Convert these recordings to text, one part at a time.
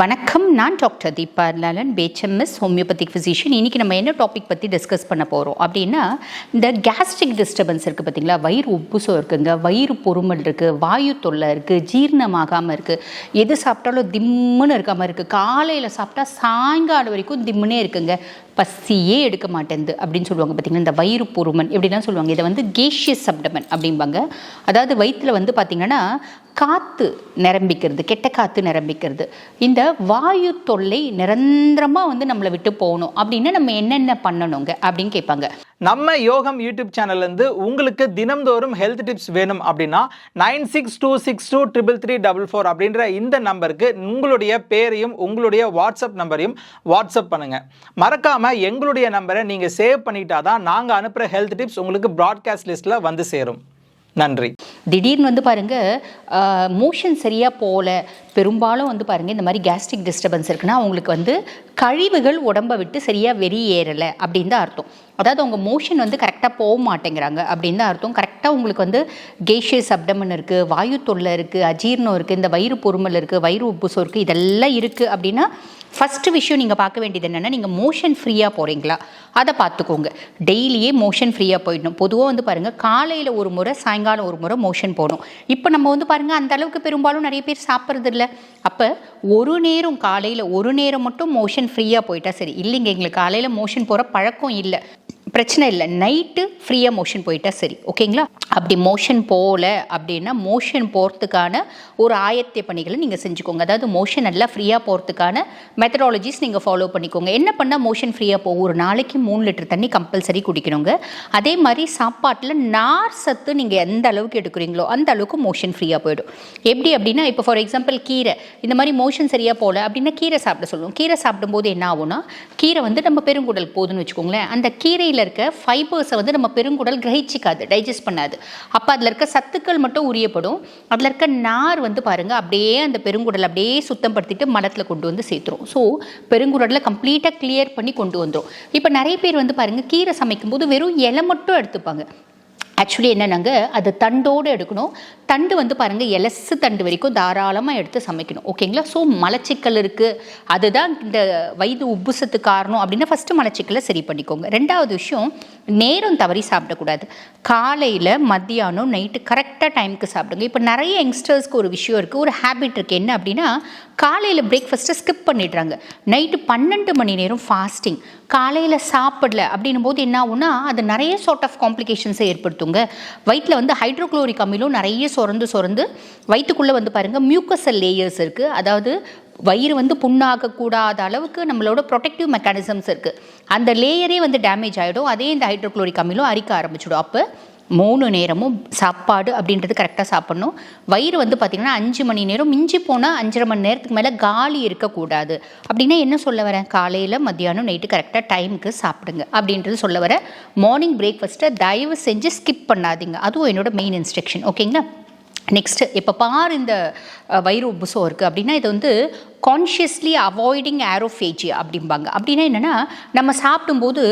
வணக்கம் நான் டாக்டர் தீபா லாலன் பேச்சம்எஸ் ஹோமியோபதிக் ஃபிசிஷியன் இன்றைக்கி நம்ம என்ன டாபிக் பற்றி டிஸ்கஸ் பண்ண போகிறோம் அப்படின்னா இந்த கேஸ்ட்ரிக் டிஸ்டர்பன்ஸ் இருக்குது பார்த்திங்களா வயிறு உப்புசம் இருக்குங்க வயிறு பொறுமல் இருக்குது வாயு தொல்லை இருக்குது ஜீரணமாகாமல் இருக்குது எது சாப்பிட்டாலும் திம்முன்னு இருக்காமல் இருக்குது காலையில் சாப்பிட்டா சாயங்காலம் வரைக்கும் திம்முனே இருக்குங்க. பசியே எடுக்க மாட்டேங்குது அப்படின்னு சொல்லுவாங்க பார்த்தீங்கன்னா இந்த வயிறு பொறுமன் எப்படிலாம் சொல்லுவாங்க. இதை வந்து கேஷியஸ் சப்டமன் அப்படிம்பாங்க. அதாவது வயிற்றில் வந்து பார்த்திங்கன்னா காற்று நிரம்பிக்கிறது கெட்ட காற்று நிரம்பிக்கிறது. இந்த வாயு தொல்லை நிரந்தரமாக வந்து நம்மளை விட்டு போகணும். அப்படின்னா நம்ம என்னென்ன பண்ணணுங்க அப்படின்னு கேட்பாங்க. நம்ம யோகம் யூடியூப் சேனல்லேருந்து உங்களுக்கு தினம்தோறும் ஹெல்த் டிப்ஸ் வேணும் அப்படின்னா nine six two six two triple three double four அப்படின்ற இந்த நம்பருக்கு உங்களுடைய பேரையும் உங்களுடைய வாட்ஸ்அப் நம்பரையும் வாட்ஸ்அப் பண்ணுங்கள் மறக்காமல் மறக்காம எங்களுடைய நம்பரை நீங்கள் சேவ் பண்ணிட்டாதான் நாங்கள் அனுப்புகிற ஹெல்த் டிப்ஸ் உங்களுக்கு ப்ராட்காஸ்ட் லிஸ்ட்டில் வந்து சேரும். நன்றி. திடீர்னு வந்து பாருங்க மோஷன் சரியாக போகல பெரும்பாலும் வந்து பாருங்க இந்த மாதிரி கேஸ்ட்ரிக் டிஸ்டர்பன்ஸ் இருக்குன்னா அவங்களுக்கு வந்து கழிவுகள் உடம்பை விட்டு சரியாக வெளியேறலை அப்படின்னு தான் அர்த்தம். அதாவது அவங்க மோஷன் வந்து கரெக்டாக போக மாட்டேங்கிறாங்க அப்படின்னு தான் அர்த்தம். கரெக்டாக உங்களுக்கு வந்து கேஷியஸ் அப்டமன் இருக்குது வாயு தொல்லை இருக்குது அஜீர்ணம் இருக்குது இந்த வயிறு பொறுமல் இருக்குது வயிறு உப்புசம் இருக்குது இதெல்லாம் இருக்குது அப்படின்னா ஃபஸ்ட்டு விஷயம் நீங்கள் பார்க்க வேண்டியது என்னென்னா நீங்கள் மோஷன் ஃப்ரீயாக போகிறீங்களா அதை பார்த்துக்கோங்க. டெய்லியே மோஷன் ஃப்ரீயாக போயிடணும். பொதுவாக வந்து பாருங்கள் காலையில் ஒரு முறை சாயங்காலம் ஒரு முறை மோஷன் போகணும் இப்போ நம்ம வந்து பாருங்கள் அந்த அளவுக்கு பெரும்பாலும் நிறைய பேர் சாப்பிட்றது இல்லை. அப்போ ஒரு நேரம் காலையில் ஒரு நேரம் மட்டும் மோஷன் ஃப்ரீயாக போயிட்டா சரி. இல்லைங்க எங்களுக்கு காலையில் மோஷன் போகிற பழக்கம் இல்லை. பிரச்சனை இல்லை. நைட்டு ஃப்ரீயாக மோஷன் போயிட்டா சரி. ஓகேங்களா அப்படி மோஷன் போகல அப்படின்னா மோஷன் போகிறதுக்கான ஒரு ஆயத்திய பணிகளை நீங்கள் செஞ்சுக்கோங்க. அதாவது மோஷன் நல்லா ஃப்ரீயாக போகிறதுக்கான மெத்தடாலஜிஸ் நீங்கள் ஃபாலோ பண்ணிக்கோங்க. என்ன பண்ணால் மோஷன் ஃப்ரீயாக போகும்? ஒரு நாளைக்கு மூணு லிட்டர் தண்ணி கம்பல்சரி குடிக்கணுங்க. அதே மாதிரி சாப்பாட்டில் நார் சத்து நீங்கள் எந்த அளவுக்கு எடுக்கிறீங்களோ அந்த அளவுக்கு மோஷன் ஃப்ரீயாக போயிடும். எப்படி அப்படின்னா இப்போ ஃபார் எக்ஸாம்பிள் கீரை. இந்த மாதிரி மோஷன் சரியாக போகல அப்படின்னா கீரை சாப்பிட சொல்லுவோம். கீரை சாப்பிடும்போது என்ன ஆகும்னா கீரை வந்து நம்ம பெருங்குடல் போதுன்னு வச்சுக்கோங்களேன். அந்த கீரையில் இருக்க ஃபைபர்ஸை வந்து நம்ம பெருங்குடல் கிரகிச்சிக்காது டைஜஸ்ட் பண்ணாது. அப்போ அதில் இருக்க சத்துக்கள் மட்டும் உரியப்படும். அதில் இருக்க நார் வந்து பாருங்கள் அப்படியே அந்த பெருங்குடல் அப்படியே சுத்தம் படுத்திட்டு மலத்தில் கொண்டு வந்து சேர்த்துரும். ஸோ பெருங்குடலில் கம்ப்ளீட்டாக கிளியர் பண்ணி கொண்டு வந்துடும் இப்போ நிறைய பேர் வந்து பாருங்கள் கீரை சமைக்கும்போது வெறும் இலை மட்டும் எடுத்துப்பாங்க. ஆக்சுவலி என்னென்னாங்க? அது தண்டோடு எடுக்கணும். தண்டு வந்து பாருங்கள் எலசு தண்டு வரைக்கும் தாராளமாக எடுத்து சமைக்கணும். ஓகேங்களா ஸோ மலச்சிக்கல் இருக்குது அதுதான் இந்த வயது உப்புசத்துக்கு காரணம் அப்படின்னா ஃபஸ்ட்டு மலச்சிக்கலை சரி பண்ணிக்கோங்க. ரெண்டாவது விஷயம் நேரம் தவறி சாப்பிடக்கூடாது. காலையில் மத்தியானம் நைட்டு கரெக்டாக டைமுக்கு சாப்பிடுங்க. இப்போ நிறைய யங்ஸ்டர்ஸ்க்கு ஒரு விஷயம் இருக்குது ஒரு ஹேபிட் இருக்குது என்ன அப்படின்னா காலையில் பிரேக்ஃபாஸ்ட்டை ஸ்கிப் பண்ணிடுறாங்க. நைட்டு பன்னெண்டு மணி நேரம் ஃபாஸ்டிங் காலையில் சாப்பிடல அப்படின்னும் போது என்ன ஆகும்னா அது நிறைய சார்ட் ஆஃப் காம்ப்ளிகேஷன்ஸை ஏற்படுத்துங்க. வயிற்றில் வந்து ஹைட்ரோக்ளோரிக் அமிலும் நிறைய சுரந்து சுரந்து வயிற்றுக்குள்ளே வந்து பாருங்கள் மியூக்கசல் லேயர்ஸ் இருக்குது அதாவது வயிறு வந்து புண்ணாகக்கூடாத அளவுக்கு நம்மளோட ப்ரொடெக்டிவ் மெக்கானிசம்ஸ் இருக்குது அந்த லேயரே வந்து டேமேஜ் ஆகிடும் அதே இந்த ஹைட்ரோக்ளோரிக் அமிலும் அரிக்க ஆரம்பிச்சிடும். அப்போ மூணு நேரமும் சாப்பாடு அப்படின்றது கரெக்டாக சாப்பிட்ணும். வயிறு வந்து பார்த்திங்கன்னா அஞ்சு மணி நேரம் மிஞ்சி போனால் அஞ்சரை மணி நேரத்துக்கு மேலே காலி இருக்கக்கூடாது. அப்படின்னா என்ன சொல்ல வரேன் காலையில் மத்தியானம் நைட்டு கரெக்டாக டைமுக்கு சாப்பிடுங்க அப்படின்றது சொல்ல வரேன் மார்னிங் பிரேக்ஃபாஸ்ட்டை தயவு செஞ்சு ஸ்கிப் பண்ணாதீங்க. அதுவும் என்னோடய மெயின் இன்ஸ்ட்ரக்ஷன் ஓகேங்களா நெக்ஸ்ட்டு இப்போ பார் இந்த வயிறு உப்புசம் இருக்குது அப்படின்னா இது வந்து கான்ஷியஸ்லி அவாய்டிங் ஆரோஃபேஜி அப்படிம்பாங்க. அப்படின்னா என்னென்னா நம்ம சாப்பிடும்போது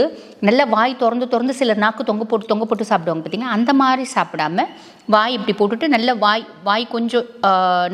நல்ல வாய் திறந்து திறந்து சிலர் நாக்கு தொங்க போட்டு தொங்க போட்டு சாப்பிடுவாங்க பார்த்தீங்கன்னா அந்த மாதிரி சாப்பிடாம வாய் இப்படி போட்டுட்டு நல்ல வாய் வாய் கொஞ்சம்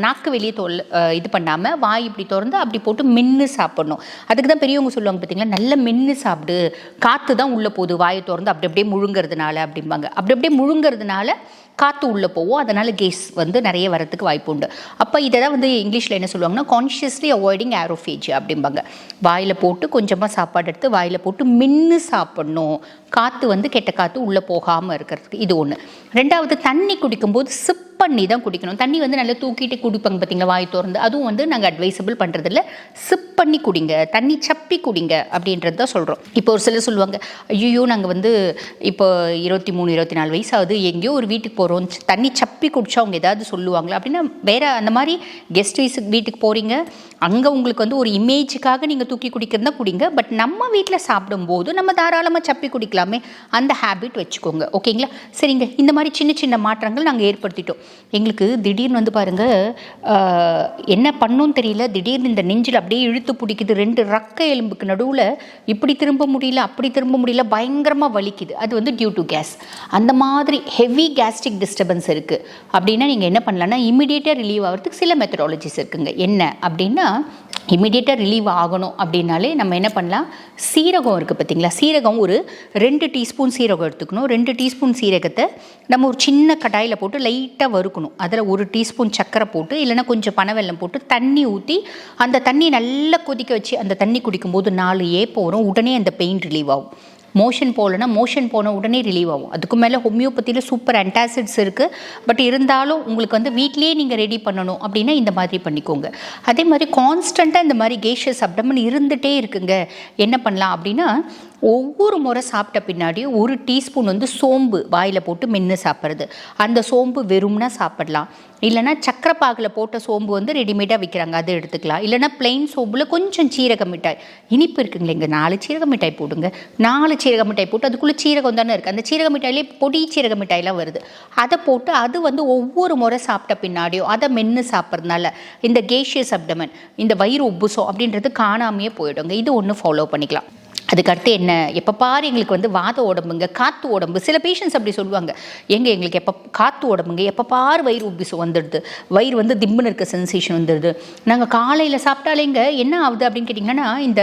நாக்கு வெளியே தொல் இது பண்ணாமல் வாய் இப்படி திறந்து அப்படி போட்டு மென்று சாப்பிடணும். அதுக்கு தான் பெரியவங்க சொல்லுவாங்க பார்த்தீங்களா? நல்ல மென்று சாப்பிடு. காற்று தான் உள்ளே போகுது வாயை திறந்து. அப்படி அப்படியே முழுங்கிறதுனால அப்படிம்பாங்க. அப்படி அப்படியே முழுங்கிறதுனால காற்று உள்ளே போகும். அதனால் கேஸ் வந்து நிறைய வரத்துக்கு வாய்ப்பு உண்டு. அப்போ இதை தான் வந்து இங்கிலீஷில் என்ன சொல்லுவாங்கன்னா கான்ஷியஸ்லி அவாய்டிங் ஆரோஃபேஜ் அப்படிம்பாங்க. வாயில் போட்டு கொஞ்சமாக சாப்பாடு எடுத்து வாயில் போட்டு மின்னு சாப்பிடணும். காற்று வந்து கெட்ட காற்று உள்ளே போகாமல் இருக்கிறதுக்கு இது ஒன்று ரெண்டாவது தண்ணி குடிக்கும்போது சிப் பண்ணி தான் குடிக்கணும். தண்ணி வந்து நல்லா தூக்கிட்டு குடிப்பாங்க பார்த்தீங்களா வாய் திறந்து. அதுவும் வந்து நாங்கள் அட்வைசபிள் பண்ணுறதில்ல சிப் பண்ணி குடிங்க தண்ணி சப்பி குடிங்க அப்படின்றது தான் சொல்கிறோம் இப்போ ஒரு சிலர் சொல்லுவாங்க ஐயோ நாங்கள் வந்து இப்போ இருபத்தி மூணு இருபத்தி நாலு வயசு ஆகுது எங்கேயோ ஒரு வீட்டுக்கு போகிறோம் தண்ணி சப்பி குடிச்சா அவங்க ஏதாவது சொல்லுவாங்களா? அப்படின்னா வேற அந்த மாதிரி கெஸ்ட் வைஸ் வீட்டுக்கு போகிறீங்க அங்கே உங்களுக்கு வந்து ஒரு இமேஜுக்காக நீங்கள் தூக்கி குடிக்கிறதா குடிங்க. பட் நம்ம வீட்டில் சாப்பிடும்போது நம்ம தாராளமாக சப்பி குடிக்கலாமே. அந்த ஹேபிட் வச்சுக்கோங்க. ஓகேங்களா? சரிங்க. இந்த மாதிரி சின்ன சின்ன மாற்றங்கள் நாங்கள் ஏற்படுத்திட்டோம். எங்களுக்கு திடீர்னு வந்து பாருங்கள் என்ன பண்ணும் தெரியல. திடீர்னு இந்த நெஞ்சில் அப்படியே இழுத்து பிடிக்குது. ரெண்டு ரக்க எலும்புக்கு நடுவில் இப்படி திரும்ப முடியல அப்படி திரும்ப முடியல பயங்கரமாக வலிக்குது. அது வந்து டியூ டு கேஸ் அந்த மாதிரி ஹெவி கேஸ்ட்ரிக் டிஸ்டர்பன்ஸ் இருக்குது அப்படின்னா நீங்கள் என்ன பண்ணலான்னா இமிடியேட்டாக ரிலீவ் ஆகிறதுக்கு சில மெத்தடாலஜிஸ் இருக்குங்க. என்ன அப்படின்னா இமிடியேட்டாக ரிலீவ் ஆகணும் அப்படின்னாலே நம்ம என்ன பண்ணலாம்? சீரகம் இருக்குது பார்த்தீங்களா? சீரகம் ஒரு ரெண்டு டீஸ்பூன் சீரகம் எடுத்துக்கணும். ரெண்டு டீஸ்பூன் சீரகத்தை நம்ம ஒரு சின்ன கடாயில் போட்டு லைட்டாக வறுக்கணும். அதில் ஒரு டீஸ்பூன் சர்க்கரை போட்டு இல்லைன்னா கொஞ்சம் பனவெல்லம் போட்டு தண்ணி ஊற்றி அந்த தண்ணி நல்லா கொதிக்க வச்சு அந்த தண்ணி குடிக்கும்போது நாலு ஏப்பம் வரும் உடனே அந்த பெயின் ரிலீவ் ஆகும். மோஷன் போகலன்னா மோஷன் போன உடனே ரிலீவ் ஆகும். அதுக்கு மேலே ஹோமியோபதியில் சூப்பர் அன்டாசிட்ஸ் இருக்குது பட் இருந்தாலும் உங்களுக்கு வந்து வீட்லேயே நீங்கள் ரெடி பண்ணணும் அப்படின்னா இந்த மாதிரி பண்ணிக்கோங்க. அதே மாதிரி கான்ஸ்டண்ட்டாக இந்த மாதிரி கேஷியஸ் அப்டமன் இருந்துகிட்டே இருக்குங்க. என்ன பண்ணலாம் அப்படின்னா ஒவ்வொரு முறை சாப்பிட்ட பின்னாடி ஒரு டீஸ்பூன் வந்து சோம்பு வாயில் போட்டு மென்று சாப்பிட்றது. அந்த சோம்பு வெறும்னா சாப்பிடலாம். இல்லைனா சக்கரப்பாகில் போட்ட சோம்பு வந்து ரெடிமேடாக விற்கிறாங்க அதை எடுத்துக்கலாம். இல்லைனா பிளெயின் சோம்பில் கொஞ்சம் சீரக மிட்டாய். இனிப்பு இருக்குங்களே இங்கே நாலு சீரக மிட்டாய் போடுங்க. நாலு சீரக மிட்டாய் போட்டு அதுக்குள்ளே சீரகம் தானே இருக்குது அந்த சீரக மிட்டாயிலே பொடி சீரக மிட்டாயெலாம் வருது. அதை போட்டு அது வந்து ஒவ்வொரு முறை சாப்பிட்ட பின்னாடியும் அதை மென்று சாப்பிட்றதுனால இந்த கேஷியஸ் அப்டமன் இந்த வயிறு உப்புசம் அப்படின்றது காணாமையே போயிடுங்க. இது ஒன்று ஃபாலோ பண்ணிக்கலாம். அதுக்கு அடுத்து என்ன? எப்போ பாரு எங்களுக்கு வந்து வாத உடம்புங்க காற்று உடம்பு. சில பேஷண்ட்ஸ் அப்படி சொல்லுவாங்க. எங்கே எங்களுக்கு எப்போ காற்று உடம்புங்க எப்போ பாரு வயிறு உப்பிசம் வந்துடுது. வயிறு வந்து திம்புன்னு இருக்க சென்சேஷன் வந்துடுது. நாங்கள் காலையில் சாப்பிட்டாலேங்க என்ன ஆகுது அப்படின்னு கேட்டிங்கன்னா இந்த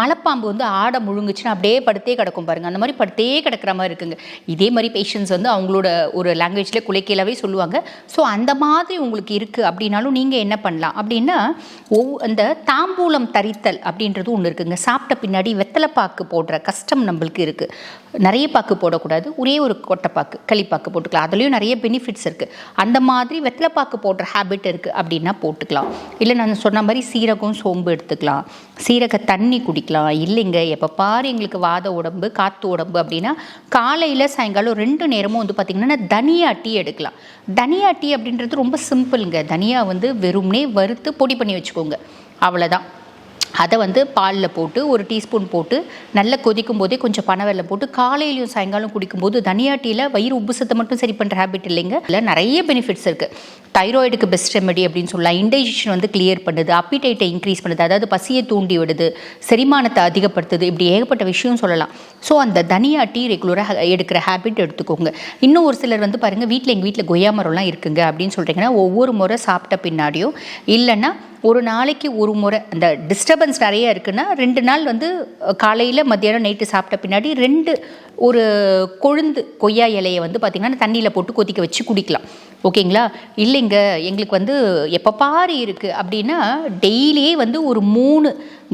மலைப்பாம்பு வந்து ஆடை முழுங்குச்சுன்னா அப்படியே படுத்தே கிடக்கும் பாருங்கள் அந்த மாதிரி படுத்தே கிடக்கிற மாதிரி இருக்குங்க. இதே மாதிரி பேஷண்ட்ஸ் வந்து அவங்களோட ஒரு லாங்குவேஜில் குலைக்கையிலவே சொல்லுவாங்க. ஸோ அந்த மாதிரி உங்களுக்கு இருக்குது அப்படின்னாலும் நீங்கள் என்ன பண்ணலாம் அப்படின்னா ஒவ் அந்த தாம்பூலம் தரித்தல் அப்படின்றது ஒன்று இருக்குங்க. சாப்பிட்ட பின்னாடி வெத்தலை பாக்கு போடுற கஷ்டம் நம்மளுக்கு இருக்குது நிறைய பாக்கு போடக்கூடாது. ஒரே ஒரு கொட்டைப்பாக்கு களிப்பாக்கு போட்டுக்கலாம். அதுலேயும் நிறைய பெனிஃபிட்ஸ் இருக்குது அந்த மாதிரி வெத்தலைப்பாக்கு போடுற ஹேபிட் இருக்குது அப்படின்னா போட்டுக்கலாம். இல்லை நான் சொன்ன மாதிரி சீரகம் சோம்பு எடுத்துக்கலாம். சீரக தண்ணி குடிக்கலாம். இல்லைங்க எப்போ பாரு எங்களுக்கு வாத உடம்பு காற்று உடம்பு அப்படின்னா காலையில் சாயங்காலம் ரெண்டு நேரமும் வந்து பார்த்திங்கன்னா தனியா டீ எடுக்கலாம். தனியா டீ அப்படின்றது ரொம்ப சிம்பிளுங்க தனியா வந்து வெறும்னே வறுத்து பொடி பண்ணி வச்சுக்கோங்க. அவ்வளோதான் அதை வந்து பாலில் போட்டு ஒரு டீஸ்பூன் போட்டு நல்லா கொதிக்கும் போதே கொஞ்சம் பனவெல்லை போட்டு காலையிலையும் சாயங்காலம் குடிக்கும்போது தனியா டீயில் வயிறு உப்புசத்தை மட்டும் சரி பண்ணுற ஹேபிட் இல்லைங்க. இல்லை நிறைய பெனிஃபிட்ஸ் இருக்குது தைராய்டுக்கு பெஸ்ட் ரெமெடி அப்படின்னு சொல்லலாம். இன்டைஜஷன் வந்து கிளியர் பண்ணுது. அப்பிடைட்டை இன்க்ரீஸ் பண்ணுது. அதாவது பசியை தூண்டி விடுது. செரிமானத்தை அதிகப்படுத்துது. இப்படி ஏகப்பட்ட விஷயம் சொல்லலாம். ஸோ அந்த தனியா டீ ரெகுலராக எடுக்கிற ஹேபிட் எடுத்துக்கோங்க. இன்னும் ஒரு சிலர் வந்து பாருங்கள் வீட்டில் எங்கள் வீட்டில் கொய்யா மரம்லாம் இருக்குங்க அப்படின்னு சொல்கிறீங்கன்னா ஒவ்வொரு முறை சாப்பிட்ட பின்னாடியும் இல்லைன்னா ஒரு நாளைக்கு ஒரு முறை அந்த டிஸ்டர்பன்ஸ் நிறைய இருக்குன்னா ரெண்டு நாள் வந்து காலையில் மத்தியானம் நைட்டு சாப்பிட்ட பின்னாடி ரெண்டு ஒரு கொழுந்து கொய்யா இலையை வந்து பார்த்திங்கன்னா தண்ணியில் போட்டு கொதிக்க வச்சு குடிக்கலாம். ஓகேங்களா? இல்லைங்க எங்களுக்கு வந்து எப்போ பாரு இருக்குது அப்படின்னா டெய்லியே வந்து ஒரு மூணு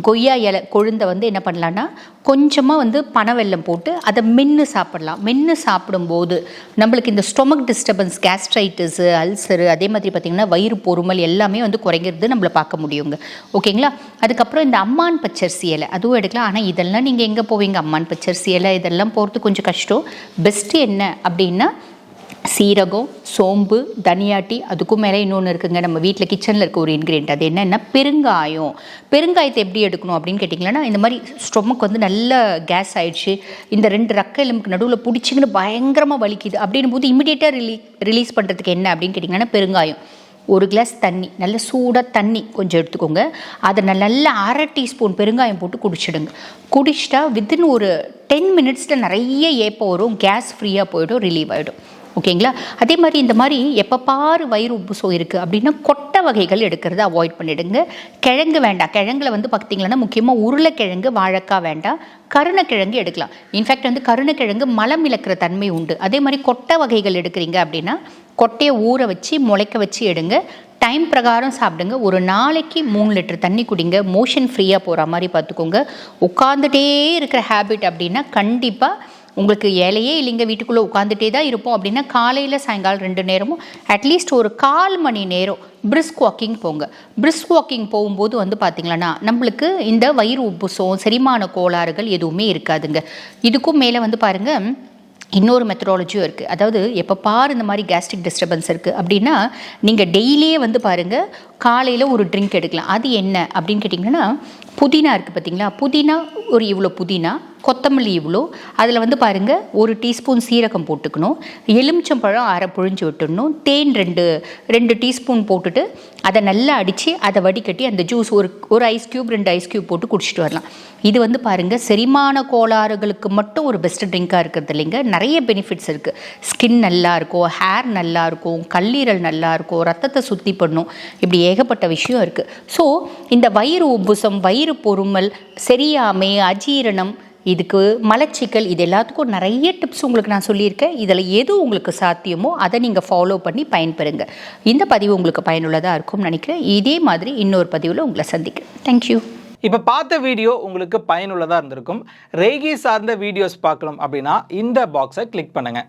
கொய்யா இலை கொழுந்தை வந்து என்ன பண்ணலான்னா கொஞ்சமாக வந்து பனவெல்லம் போட்டு அதை மென்று சாப்பிடலாம். மென்று சாப்பிடும்போது நம்மளுக்கு இந்த ஸ்டொமக் டிஸ்டர்பன்ஸ் கேஸ்ட்ரைட்டிஸு அல்சரு அதே மாதிரி பார்த்திங்கன்னா வயிறு பொறுமல் எல்லாமே வந்து குறைங்கிறது நம்மளை பார்க்க முடியுங்க. ஓகேங்களா? அதுக்கப்புறம் இந்த அம்மான் பச்சரிசி இலை அதுவும் எடுக்கலாம். ஆனால் இதெல்லாம் நீங்கள் எங்கே போவீங்க? அம்மான் பச்சரிசி இலை இதெல்லாம் போகிறது கொஞ்சம் கஷ்டம். பெஸ்ட்டு என்ன அப்படின்னா சீரகம் சோம்பு தனியாட்டி அதுக்கும் மேலே இன்னொன்று இருக்குங்க. நம்ம வீட்டில் கிச்சனில் இருக்க ஒரு இன்க்ரீடியன்ட் அது என்னென்னா பெருங்காயம். பெருங்காயத்தை எப்படி எடுக்கணும் அப்படின்னு கேட்டிங்கன்னா இந்த மாதிரி ஸ்டொமக் வந்து நல்ல கேஸ் ஆயிடுச்சு. இந்த ரெண்டு ரக்க எலும்புக்கு நடுவில் பிடிச்சிங்கன்னு பயங்கரமாக வலிக்குது. அப்படின்னும் போது இமிடியேட்டாக ரிலீ ரிலீஸ் பண்ணுறதுக்கு என்ன அப்படின்னு கேட்டிங்கன்னா பெருங்காயம். ஒரு கிளாஸ் தண்ணி நல்ல சூடாக தண்ணி கொஞ்சம் எடுத்துக்கோங்க. அதை நல்ல அரை டீஸ்பூன் பெருங்காயம் போட்டு குடிச்சிடுங்க. குடிச்சிட்டா வித்தின் ஒரு டென் மினிட்ஸில் நிறைய ஏப்பம் வரும். கேஸ் ஃப்ரீயாக போயிடும் ரிலீவ் ஆகிடும் ஓகேங்களா? அதே மாதிரி இந்த மாதிரி எப்போ பாரு வயிறு உப்புசம் இருக்குது அப்படின்னா கொட்டை வகைகள் எடுக்கிறத அவாய்ட் பண்ணிடுங்க. கிழங்கு வேண்டாம். கிழங்குல வந்து பார்த்தீங்கன்னா முக்கியமாக உருளைக்கிழங்கு வாழைக்காய் வேண்டாம். கருணக்கிழங்கு எடுக்கலாம். இன்ஃபேக்ட் வந்து கருணக்கிழங்கு மலம் இழக்கிற தன்மை உண்டு. அதே மாதிரி கொட்டை வகைகள் எடுக்கிறீங்க அப்படின்னா கொட்டையை ஊற வச்சு முளைக்க வச்சு எடுங்க. டைம் பிரகாரம் சாப்பிடுங்க. ஒரு நாளைக்கு மூணு லிட்டர் தண்ணி குடிங்க. மோஷன் ஃப்ரீயாக போகிற மாதிரி பார்த்துக்கோங்க உட்காந்துட்டே இருக்கிற ஹேபிட் அப்படின்னா கண்டிப்பாக உங்களுக்கு ஏழையே இல்லைங்க வீட்டுக்குள்ளே உட்காந்துட்டே தான் இருப்போம் அப்படின்னா காலையில் சாயங்காலம் ரெண்டு நேரமும் அட்லீஸ்ட் ஒரு கால் மணி நேரம் பிரிஸ்க் வாக்கிங் போங்க. பிரிஸ்க் வாக்கிங் போகும்போது வந்து பார்த்திங்களன்னா நம்மளுக்கு இந்த வயிறு உப்புசம் செரிமான கோளாறுகள் எதுவுமே இருக்காதுங்க. இதுக்கும் மேலே வந்து பாருங்கள் இன்னொரு மெத்தடாலஜியும் இருக்குது அதாவது எப்போ பாரு இந்த மாதிரி கேஸ்ட்ரிக் டிஸ்டர்பன்ஸ் இருக்குது அப்படின்னா நீங்கள் டெய்லியே வந்து பாருங்கள் காலையில் ஒரு ட்ரிங்க் எடுக்கலாம். அது என்ன அப்படின்னு கேட்டிங்கன்னா புதினா இருக்குது பார்த்தீங்களா புதினா ஒரு இவ்வளோ புதினா கொத்தமல்லி இவ்வளோ அதில் வந்து பாருங்கள் ஒரு டீஸ்பூன் சீரகம் போட்டுக்கணும். எலுமிச்சம்பழம் அரை புழிஞ்சு விட்டுடணும். தேன் ரெண்டு ரெண்டு டீஸ்பூன் போட்டுட்டு அதை நல்லா அடித்து அதை வடிகட்டி அந்த ஜூஸ் ஒரு ஒரு ஐஸ் க்யூப் ரெண்டு ஐஸ் க்யூப் போட்டு குடிச்சிட்டு வரலாம். இது வந்து பாருங்கள் செரிமான கோளாறுகளுக்கு மட்டும் ஒரு பெஸ்ட் ட்ரிங்காக இருக்கிறது இல்லைங்க. நிறைய பெனிஃபிட்ஸ் இருக்குது ஸ்கின் நல்லாயிருக்கும் ஹேர் நல்லாயிருக்கும் கல்லீரல் நல்லாயிருக்கும் ரத்தத்தை சுத்தி பண்ணும். இப்படி ஏகப்பட்ட விஷயம் இருக்குது ஸோ இந்த வயிறு உப்புசம் வயிறு பொறுமல் சரியாமை அஜீரணம் இதுக்கு மலச்சிக்கல் இது எல்லாத்துக்கும் நிறைய டிப்ஸ் உங்களுக்கு நான் சொல்லியிருக்கேன். இதில் எது உங்களுக்கு சாத்தியமோ அதை நீங்கள் ஃபாலோ பண்ணி பயன்பெறுங்க. இந்த பதிவு உங்களுக்கு பயனுள்ளதாக இருக்கும்னு நினைக்கிறேன். இதே மாதிரி இன்னொரு பதிவில் உங்களை சந்திக்கிறேன். தேங்க்யூ இப்போ பார்த்த வீடியோ உங்களுக்கு பயனுள்ளதாக இருந்திருக்கும். ரேகி சார்ந்த வீடியோஸ் பார்க்கணும் அப்படின்னா இந்த பாக்ஸை கிளிக் பண்ணுங்கள்